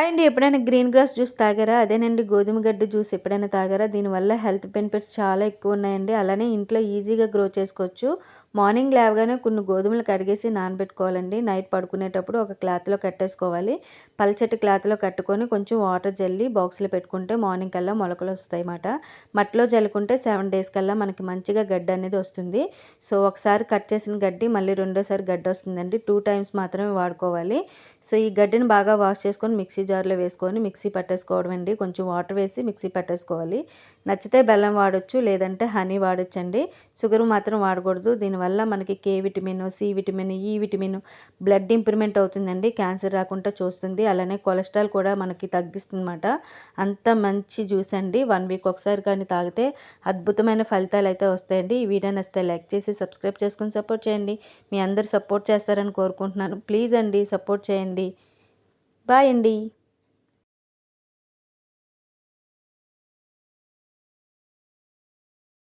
Hi అండి ఎప్పుడైనా green grass juice తాగారా? అదేనండి గోధుమ గడ్డి జ్యూస్ ఎప్పుడైనా తాగారా? దీనివల్ల హెల్త్ బెనిఫిట్స్ చాలా ఎక్కువ ఉన్నాయండి. అలానే ఇంట్లో ఈజీగా గ్రో చేసుకోవచ్చు. మార్నింగ్ లేవగానే కొన్ని గోధుమలు కడిగేసి నానబెట్టుకోవాలండి. నైట్ పడుకునేటప్పుడు ఒక క్లాత్లో కట్టేసుకోవాలి. పల్చటి క్లాత్లో కట్టుకొని కొంచెం వాటర్ జల్లి బాక్స్లో పెట్టుకుంటే మార్నింగ్ కల్లా మొలకలు వస్తాయి అన్నమాట మట్టిలో జల్లుకుంటే సెవెన్ డేస్ కల్లా మనకి మంచిగా గడ్డి అనేది వస్తుంది. సో ఒకసారి కట్ చేసిన గడ్డి మళ్ళీ రెండోసారి గడ్డి వస్తుందండి. టూ టైమ్స్ మాత్రమే వాడుకోవాలి. సో ఈ గడ్డిని బాగా వాష్ చేసుకొని మిక్సీ జార్లో వేసుకొని మిక్సీ పట్టేసుకోవడం అండి. కొంచెం వాటర్ వేసి మిక్సీ పట్టేసుకోవాలి. నచ్చితే బెల్లం వాడచ్చు లేదంటే హనీ వాడచ్చండి. షుగర్ మాత్రం వాడకూడదు. దీనివల్ల మనకి K vitamin C vitamin E vitamin blood improvement అవుతుందండి. క్యాన్సర్ రాకుండా చూస్తుంది. అలానే కొలెస్ట్రాల్ కూడా మనకి తగ్గిస్తుందన్నమాట. అంత మంచి జ్యూస్ అండి. వన్ వీక్ ఒకసారి కానీ తాగితే అద్భుతమైన ఫలితాలు అయితే వస్తాయండి. ఈ వీడియో నచ్చితే లైక్ చేసి సబ్స్క్రైబ్ చేసుకుని సపోర్ట్ చేయండి. మీ అందరు సపోర్ట్ చేస్తారని కోరుకుంటున్నాను. ప్లీజ్ అండి సపోర్ట్ చేయండి. బాయ్ అండి.